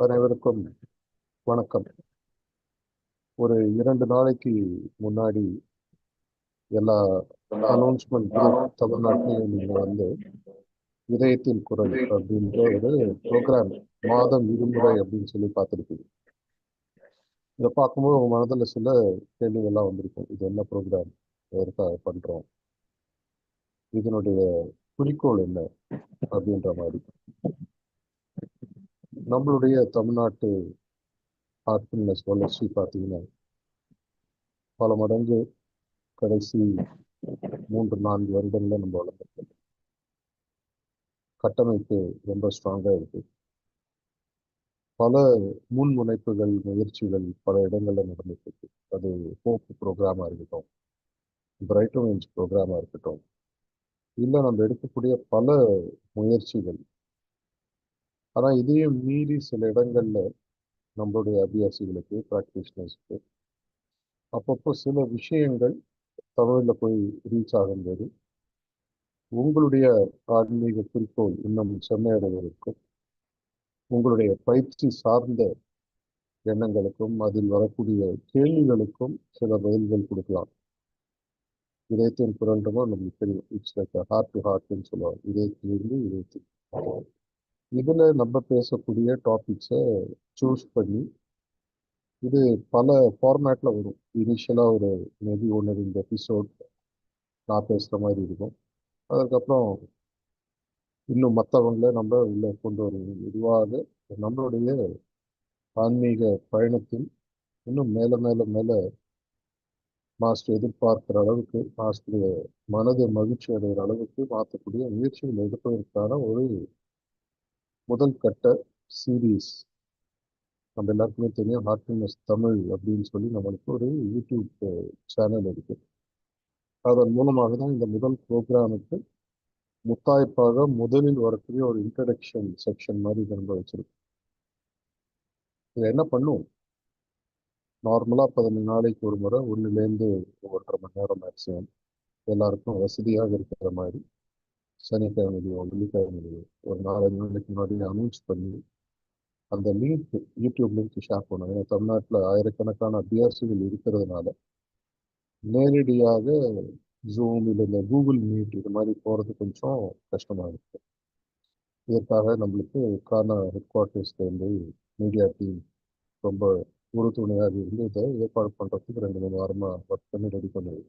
அனைவருக்கும் வணக்கம். ஒரு இரண்டு நாளைக்கு முன்னாடி எல்லா அனௌன்ஸ்மெண்ட் தமிழ்நாட்டிலையும் நீங்க வந்து இதயத்தின் குரல் அப்படின்ற ஒரு ப்ரோக்ராம் மாதம் இருமுறை அப்படின்னு சொல்லி பார்த்துருப்பீங்க. இதை பார்க்கும்போது உங்க மனதில் சில கேள்விகள்லாம் வந்திருக்கும். இது என்ன ப்ரோக்ராம் எதற்காக பண்றோம்? இதனுடைய குறிக்கோள் என்ன? அப்படின்ற மாதிரி. நம்மளுடைய தமிழ்நாட்டு ஹார்ட்ஃபுல்னஸ் வளர்ச்சி பார்த்தீங்கன்னா பல மடங்கு கடைசி மூன்று நான்கு வருடங்கள நம்ம வளர்ந்துருக்கோம். கட்டமைப்பு ரொம்ப ஸ்ட்ராங்காக இருக்கு. பல முன்முனைப்புகள் முயற்சிகள் பல இடங்கள்ல நடந்துட்டு இருக்கு அது ஹோப் ப்ரோக்ராமா இருக்கட்டும் பிரைட்டோன்ஸ் ரேஞ்ச் ப்ரோக்ராமா இருக்கட்டும் இல்லை நம்ம எடுக்கக்கூடிய பல முயற்சிகள் ஆனால் இதையும் மீறி சில இடங்களில் நம்மளுடைய அபியாசிகளுக்கு ப்ராக்டிஷனர்ஸ்க்கு அப்பப்போ சில விஷயங்கள் தமிழில் போய் ரீச் ஆகும்போது உங்களுடைய ஆன்மீக குறிக்கோள் இன்னும் செம்மையடைவதற்கும் உங்களுடைய பயிற்சி சார்ந்த எண்ணங்களுக்கும் அதில் வரக்கூடிய கேள்விகளுக்கும் சில பதில்கள் கொடுக்கலாம். இதயத்தின் புரண்டமோ நமக்கு தெரியும். இட்ஸ் லைக் ஹார்ட் டு ஹார்ட்னு சொல்லுவாங்க. இதயத்திலிருந்து இதயத்தில் இதில் நம்ம பேசக்கூடிய டாபிக்ஸை சூஸ் பண்ணி இது பல ஃபார்மேட்டில் வரும். இனிஷியலாக ஒரு மேபி ஒன்று ரெண்டு எபிசோட் நான் பேசுகிற மாதிரி இருக்கும். அதுக்கப்புறம் இன்னும் மற்றவங்கள நம்ம உள்ளே கொண்டு வருவோம் இதுவாக நம்மளுடைய ஆன்மீக பயணத்தில் இன்னும் மேலே மேலே மேலே மாஸ்டர் எதிர்பார்க்குற அளவுக்கு மாஸ்டர் மனது மகிழ்ச்சி அடைகிற அளவுக்கு மாற்றக்கூடிய முயற்சிகள் எடுப்பதற்கான ஒரு முதல் கட்ட சீரீஸ் நம்ம எல்லாருக்குமே தெரியும் ஹார்ட்னஸ் தமிழ் அப்படின்னு சொல்லி நம்மளுக்கு ஒரு யூடியூப் சேனல் இருக்கு. அதன் மூலமாக தான் இந்த முதல் ப்ரோக்ராமுக்கு முத்தாய்ப்பாக முதலில் வரக்கூடிய ஒரு இன்ட்ரடக்ஷன் செக்ஷன் மாதிரி இதை நம்ம வச்சிருக்கோம். இதை என்ன பண்ணுவோம்? நார்மலாக பதினஞ்சு நாளைக்கு ஒரு முறை ஒன்றுலேருந்து ஒன்றரை மணி நேரம் மேக்ஸிமம் எல்லாருக்கும் வசதியாக இருக்கிற மாதிரி சனிக்கிழமையோ வெள்ளிக்கிழமையோ ஒரு நாலஞ்சு நாளைக்கு முன்னாடி அனௌன்ஸ் பண்ணி அந்த லிங்க் யூடியூப் லிங்க் ஷேர் பண்ணுவோம் ஏன்னா தமிழ்நாட்டில் ஆயிரக்கணக்கான பிஆர்சிகள் இருக்கிறதுனால நேரடியாக ஜூம் இல்லை இந்த கூகுள் மீட் இது மாதிரி போகிறது கொஞ்சம் கஷ்டமாக இருக்கு. இதற்காக நம்மளுக்கு காரண ஹெட் குவார்ட்டர்ஸ்லேருந்து மீடியா டீம் ரொம்ப உறுதுணையாக இருந்து இதை ஏற்பாடு பண்ணுறதுக்கு ரெண்டு மூணு வாரமாக ஒர்க் பண்ணி ரெடி பண்ணுது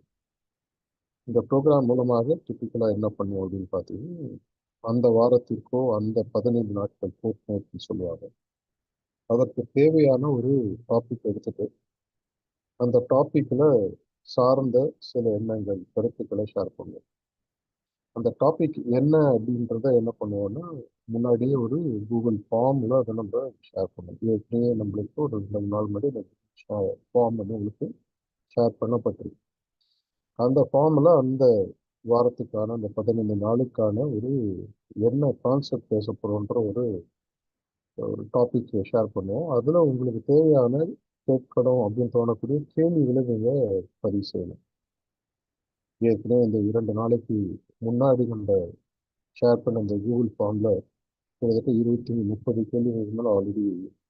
இந்த ப்ரோக்ராம் மூலமாக டிப்பிக்கலாக என்ன பண்ணுவோம் அப்படின்னு பார்த்தீங்கன்னா அந்த வாரத்திற்கோ அந்த பதினைந்து நாட்கள் போர்ட் நைட்னு சொல்லுவாங்க. அதற்கு தேவையான ஒரு டாபிக் எடுத்துட்டு அந்த டாப்பிக்கில் சார்ந்த சில எண்ணங்கள் கருத்துக்களை ஷேர் பண்ணுவோம். அந்த டாபிக் என்ன அப்படின்றத என்ன பண்ணுவோம்னா முன்னாடியே ஒரு கூகுள் ஃபார்மில் அதை நம்ம ஷேர் பண்ணுவோம். ஏற்கனவே நம்மளுக்கு ஒரு ரெண்டு நாள் முன்னாடி ஃபார்ம் வந்து உங்களுக்கு ஷேர் பண்ணப்பட்டிருக்கு. அந்த ஃபார்மில் அந்த வாரத்துக்கான அந்த பதினைந்து நாளுக்கான ஒரு என்ன கான்செப்ட் பேச போகிறோன்ற ஒரு ஒரு டாபிக் ஷேர் பண்ணுவோம். அதில் உங்களுக்கு தேவையான கேட்கணும் அப்படின்னு தோணக்கூடிய கேள்விகளை நீங்கள் பதிவு செய்யணும். ஏற்கனவே இந்த இரண்டு நாளைக்கு முன்னாடி நம்ம ஷேர் பண்ண இந்த கூகுள் ஃபார்மில் கிட்டத்தட்ட இருபத்தி முப்பது கேள்விகளுக்கு மேலே ஆல்ரெடி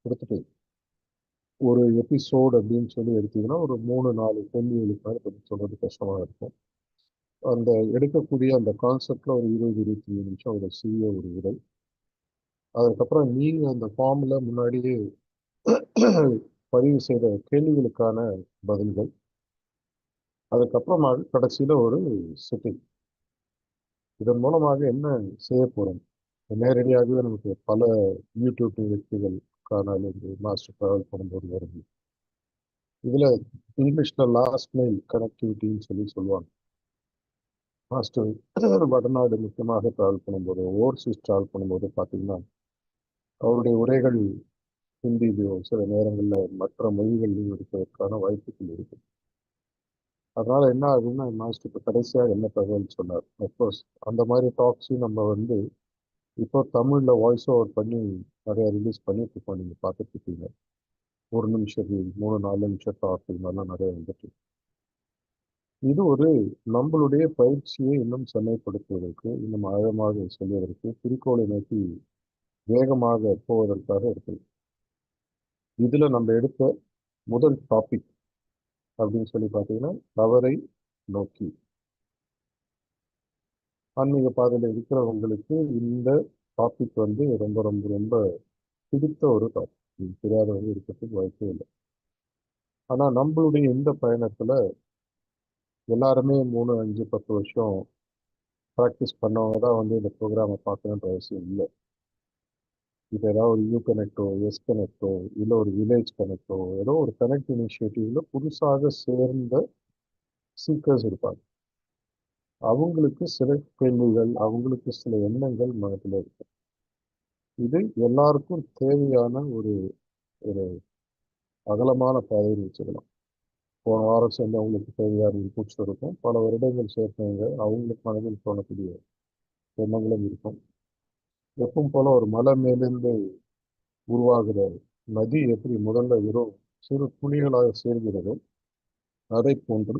கொடுத்துட்டு ஒரு எபிசோடு அப்படின்னு சொல்லி எடுத்தீங்கன்னா ஒரு மூணு நாலு கேள்விகளுக்கு மேலே பற்றி சொல்கிறது கஷ்டமாக இருக்கும். அந்த எடுக்கக்கூடிய அந்த கான்செப்டில் ஒரு இருபது இருபத்தி நிமிஷம் ஒரு சிறிய ஒரு உரை. அதுக்கப்புறம் நீங்கள் அந்த ஃபார்மில் முன்னாடியே பதிவு செய்த கேள்விகளுக்கான பதில்கள். அதுக்கப்புறமாக கடைசியில் ஒரு சிட்டிங் இதன் மூலமாக என்ன செய்ய போகிறோம் நேரடியாகவே நமக்கு பல யூடியூப் நிகழ்ச்சிகள் காணால் மாஸ்டர் ட்ராவல் பண்ணும்போது வருது. இதில் இங்கிலீஷில் லாஸ்ட் மைல் கனெக்டிவிட்டின்னு சொல்லி சொல்லுவாங்க. மாஸ்டர் வடநாடு முக்கியமாக ட்ராவல் பண்ணும்போது ஓவர்சீஸ் ட்ராவல் பண்ணும்போது பார்த்தீங்கன்னா அவருடைய உரைகள் ஹிந்திலையோ சில நேரங்களில் மற்ற மொழிகள்லையும் இருப்பதற்கான வாய்ப்புகள் இருக்கு. அதனால என்ன ஆகுதுன்னா மாஸ்டர் இப்போ கடைசியாக என்ன தகவல் சொன்னார்? அஃப்கோர்ஸ் அந்த மாதிரி டாக்ஸையும் நம்ம வந்து இப்போ தமிழில் வாய்ஸ் ஓவர் பண்ணி நிறைய ரிலீஸ் பண்ணிட்டு இருக்கோம் நீங்கள் பார்த்துட்ருக்கீங்க. ஒரு நிமிஷம் மூணு நாலு நிமிஷம் டாக் மாதிரிலாம் நிறைய வந்துட்டு இது ஒரு நம்மளுடைய பயிற்சியை இன்னும் செம்மைப்படுத்துவதற்கு இன்னும் ஆழமாக செல்வதற்கு குறிக்கோளை நோக்கி வேகமாக போவதற்காக இருக்குது இதில் நம்ம எடுத்த முதல் டாபிக் அப்படின்னு சொல்லி பார்த்தீங்கன்னா தவறை நோக்கி. ஆன்மீக பாதையில் இருக்கிறவங்களுக்கு இந்த டாபிக் வந்து ரொம்ப ரொம்ப ரொம்ப பிடித்த ஒரு டாபிக் தெரியாதவங்க இருக்கிறதுக்கு வாய்ப்பே இல்லை. ஆனால் நம்மளுடைய இந்த பயணத்தில் எல்லாருமே மூணு அஞ்சு பத்து வருஷம் ப்ராக்டிஸ் பண்ணவங்க தான் வந்து இந்த ப்ரோக்ராமை பார்க்கணுன்ற அவசியம் இல்லை. இப்போ ஏதாவது ஒரு யூ கனெக்டோ எஸ் கனெக்டோ இல்லை ஒரு வில்லேஜ் கனெக்டோ ஏதோ ஒரு கனெக்ட் இனிஷியேட்டிவ்ல புதுசாக சேர்ந்த சீக்கர்ஸ் இருப்பாங்க. அவங்களுக்கு சில கேள்விகள் அவங்களுக்கு சில எண்ணங்கள் மனத்தில் இருக்கும். இது எல்லாருக்கும் தேவையான ஒரு ஒரு அகலமான பாதைன்னு வச்சுக்கலாம் போன வாரம் சேர்ந்து அவங்களுக்கு தேவையான இன்புட்ஸ் இருக்கும். பல வருடங்கள் சேர்த்தவங்க அவங்களுக்கு மனதில் தோணக்கூடிய எண்ணங்களும் இருக்கும். எப்பவும் போல ஒரு மலை மேலிருந்து உருவாகிற நதி எப்படி முதல்ல வெறும் சிறு துளிகளாக சேர்கிறதோ அதை போன்று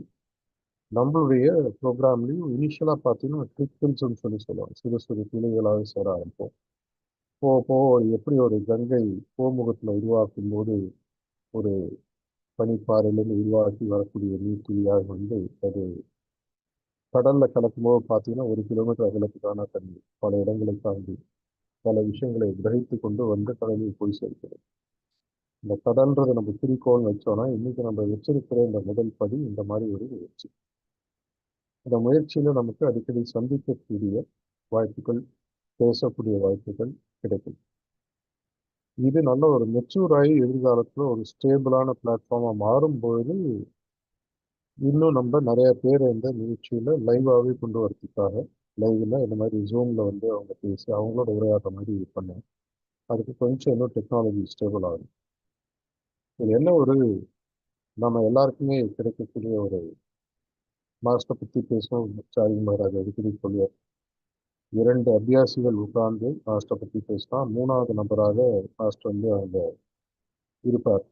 நம்மளுடைய ப்ரோக்ராம்லையும் இனிஷியலாக பார்த்தீங்கன்னா ட்ரிக்கிள்ஸ்னு சொல்லி சொல்லுவாங்க. சிறு சிறு துளிகளாக சேர ஆரம்பிப்போம். போக போக எப்படி ஒரு கங்கை கோமுகத்தில் உருவாக்கும் போது ஒரு பனிப்பாறையிலேருந்து உருவாக்கி வரக்கூடிய நீர் துளியாக வந்து அது கடல்ல கலக்கும்போது பார்த்தீங்கன்னா ஒரு கிலோமீட்டர் அகலத்துக்கான தண்ணி. பல இடங்களை தாண்டி பல விஷயங்களை கிரகித்து கொண்டு வந்து கடலில் போய் சேர்க்கிறது. இந்த கடல்ன்றதை நம்ம குறிக்கோள்னு வச்சோம்னா இன்னைக்கு நம்ம வச்சிருக்கிற இந்த முதல் படி இந்த மாதிரி ஒரு முயற்சி. இந்த முயற்சியில நமக்கு அடிக்கடி சந்திக்கக்கூடிய வாய்ப்புகள் பேசக்கூடிய வாய்ப்புகள் கிடைக்கும். இது நல்ல ஒரு மெச்சூராகி எதிர்காலத்தில் ஒரு ஸ்டேபிளான பிளாட்ஃபார்மாக மாறும்பொழுது இன்னும் நம்ம நிறைய பேர் இந்த நிகழ்ச்சியில் லைவாகவே கொண்டு வரதுக்காக லைவில் இந்த மாதிரி ஜூமில் வந்து அவங்க பேசி அவங்களோட உரையாடுற மாதிரி பண்ணேன் அதுக்கு கொஞ்சம் இன்னும் டெக்னாலஜி ஸ்டேபிள் ஆகும். இது என்ன ஒரு நம்ம எல்லாருக்குமே கிடைக்கக்கூடிய ஒரு மாஸ்டர் பற்றி பேசணும் சாரி மகாராஜ் அடிக்கடி சொல்லுவார் இரண்டு அபியாசிகள் உட்கார்ந்து மாஸ்டர் பற்றி பேசினா மூணாவது நபராக மாஸ்டர் வந்து அவங்க இருப்பார்.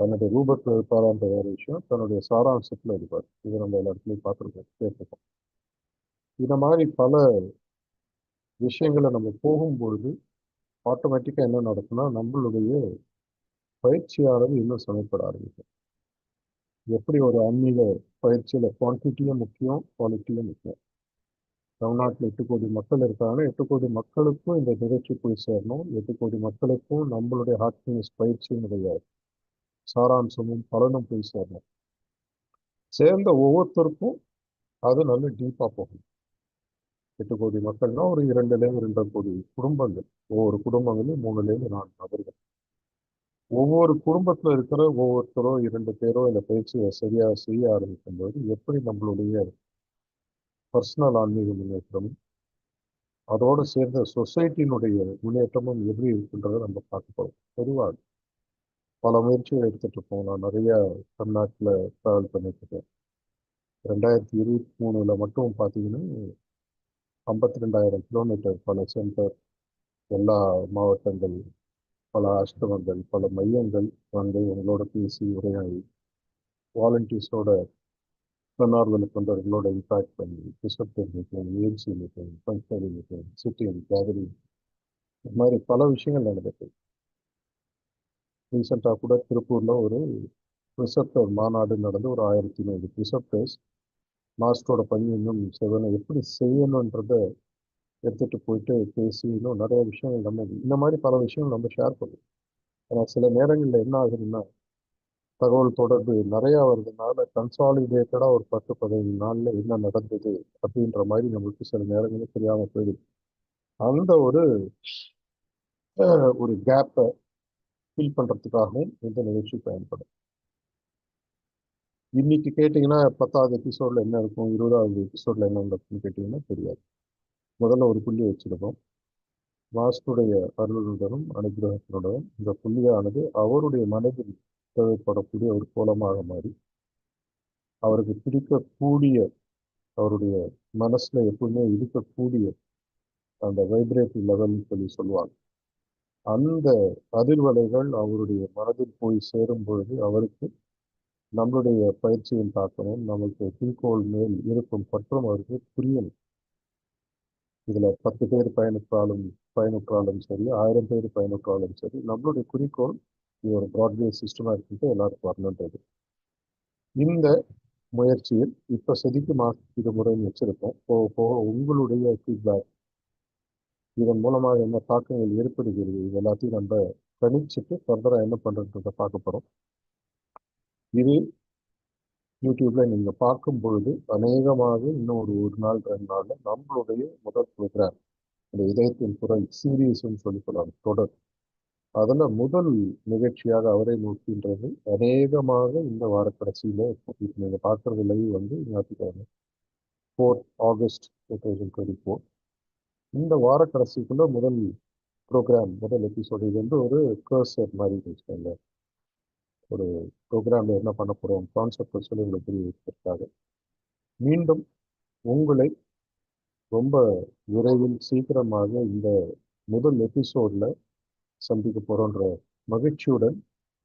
தன்னுடைய ரூபத்தில் இருப்பாரான்ற வேறு விஷயம் தன்னுடைய சாராம்சத்தில் இருப்பார். இது நம்ம எல்லா இடத்துலையும் பார்த்துருக்கோம் கேட்டிருக்கோம். இந்த மாதிரி பல விஷயங்களை நம்ம போகும்பொழுது ஆட்டோமேட்டிக்காக என்ன நடக்கும்னா நம்மளுடைய பயிற்சியாளர் இன்னும் சமைப்பட ஆரம்பிக்கும். எப்படி ஒரு ஆன்மீக பயிற்சியில குவான்டிட்டியும் முக்கியம் குவாலிட்டியும் முக்கியம்? தமிழ்நாட்டில் எட்டு கோடி மக்கள் இருக்காங்கன்னா எட்டு கோடி மக்களுக்கும் இந்த நிகழ்ச்சி போய் சேரணும். எட்டு கோடி மக்களுக்கும் நம்மளுடைய ஹார்ட்ஃபினிஸ் பயிற்சியினுடைய சாராம்சமும் பலனும் போய் சேரணும். சேர்ந்த ஒவ்வொருத்தருக்கும் அது நல்ல டீப்பாக போகும் எட்டு கோடி மக்கள்னா ஒரு இரண்டுலேருந்து ரெண்டரை கோடி குடும்பங்கள். ஒவ்வொரு குடும்பங்களையும் மூணுலேருந்து நாலு நபர்கள். ஒவ்வொரு குடும்பத்தில் இருக்கிற ஒவ்வொருத்தரோ இரண்டு பேரோ இந்த பயிற்சியை சரியாக செய்ய ஆரம்பிக்கும் போது எப்படி நம்மளுடைய பர்சனல் ஆன்மீக முன்னேற்றமும் அதோடு சேர்ந்த சொசைட்டியினுடைய முன்னேற்றமும் எப்படி இருக்குன்றதை நம்ம பார்க்க போகிறோம் பொதுவாக பல முயற்சிகள் எடுத்துட்டு இருக்கோம். நான் நிறைய தமிழ்நாட்டில் ட்ராவல் பண்ணிட்டுருக்கேன் ரெண்டாயிரத்தி இருபத்தி மூணுல மட்டும் பார்த்தீங்கன்னா ஐம்பத்தி ரெண்டாயிரம் கிலோமீட்டர் பல சென்டர் எல்லா மாவட்டங்கள் பல ஆசிரமங்கள் பல மையங்கள் வந்து எங்களோட பேசி உரையாடி வாலண்டியர்ஸோட தன்னார்வல தொண்டர்களோட இம்பாக்ட் பண்ணி டிசப்டர் meeting AMC meeting functionary meeting sitting gathering இது மாதிரி பல விஷயங்கள் நடந்துட்டு ரீசெண்டாக கூட திருப்பூரில் ஒரு ரிசப்டர் மாநாடு நடந்து ஒரு ஆயிரத்தி நூறு ரிசப்டர்ஸ் மாஸ்டரோட பணி இன்னும் செவனை எப்படி செய்யணுன்றத எடுத்துகிட்டு போயிட்டு பேசி இன்னும் நிறைய விஷயங்கள் நம்ம இந்த மாதிரி பல விஷயங்கள் நம்ம ஷேர் பண்ணுவோம். ஆனால் சில நேரங்களில் என்ன ஆகுதுன்னா தகவல் தொடர்பு நிறையா வருதுனால கன்சாலிடேட்டடாக ஒரு பத்து பதினைந்து நாளில் என்ன நடந்தது அப்படின்ற மாதிரி நம்மளுக்கு சில நேரங்களில் தெரியாமல் போயிடுது. அந்த ஒரு ஒரு கேப்பை ஃபில் பண்ணுறதுக்காகவும் இந்த நிகழ்ச்சி பயன்படும். இன்னைக்கு கேட்டிங்கன்னா பத்தாவது எபிசோடில் என்ன இருக்கும்? இருபதாவது எபிசோடில் என்ன நடக்கும்னு கேட்டிங்கன்னா தெரியாது. முதல்ல ஒரு புள்ளி வச்சிருக்கோம். வாஸ்துடைய அருளுடனும் அனுகிரகத்தினுடனும் இந்த புள்ளியானது அவருடைய மனதில் தேவைப்படக்கூடிய ஒரு கோலமாக மாறி அவருக்கு பிடிக்கக்கூடிய அவருடைய மனசுல எப்பவுமே இருக்கக்கூடிய அந்த வைப்ரேட்டிவ் லெவல்னு சொல்லி சொல்லுவாங்க. அந்த அதிர்வலைகள் அவருடைய மனதில் போய் சேரும் பொழுது அவருக்கு நம்மளுடைய பயிற்சியின் தாக்கமும் நமக்கு குறிக்கோள் மேல் இருக்கும் பற்றும் அவருக்கு புரியணும் இதுல பத்து பேர் பயனுற்றாலும் பயனுற்றாலும் சரி ஆயிரம் பேர் பயனுற்றாலும் சரி நம்மளுடைய குறிக்கோள் இது ஒரு ப்ராட்வே சிஸ்டமாக இருக்குன்ட்டு எல்லாருக்கும் வரணுன்றது. இந்த முயற்சியில் இப்போ செதுக்கி மாற்று முறைன்னு வச்சிருக்கோம். போக போக உங்களுடைய ஃபீட்பேக் இதன் மூலமாக என்ன தாக்கங்கள் ஏற்படுகிறது இது எல்லாத்தையும் நம்ம கணிச்சுட்டு ஃபர்தராக என்ன பண்ணுறதுன்றதை பார்க்க போகிறோம் இது யூடியூப்ல நீங்க பார்க்கும் பொழுது அநேகமாக இன்னும் ஒரு ஒரு நாள் ரெண்டு நாள்ல நம்மளுடைய முதல் ப்ரோக்ராம் இந்த இதயத்தின் குரல் சீரியஸ்ன்னு சொல்லி சொல்லலாம் தொடர். அதில் முதல் நிகழ்ச்சியாக அவரை நோக்கின்றது அநேகமாக இந்த வார கடைசியில் இப்போ நீங்க லைவ் வந்து ஞாயிற்றுக்கிழமை fourth August two thousand twenty four இந்த வார கடைசிக்குள்ள முதல் ப்ரோக்ராம் முதல் எபிசோடு இது வந்து ஒரு கர்சர் மாதிரி வச்சுக்கோங்க ஒரு ப்ரோக்ராமில் என்ன பண்ண போகிறோம் கான்செப்ட் சொல்லி உங்களை புரிய வைப்பதற்காக மீண்டும் உங்களை ரொம்ப விரைவில் சீக்கிரமாக இந்த முதல் எபிசோடில் சந்திக்க போகிறோன்ற மகிழ்ச்சியுடன்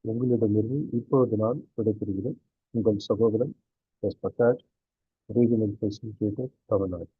உங்களிடமிருந்து இப்பொழுது நான் விடைபெறுகிறேன். உங்கள் சகோதரன் S Pattat regional facilitator Tamil Nadu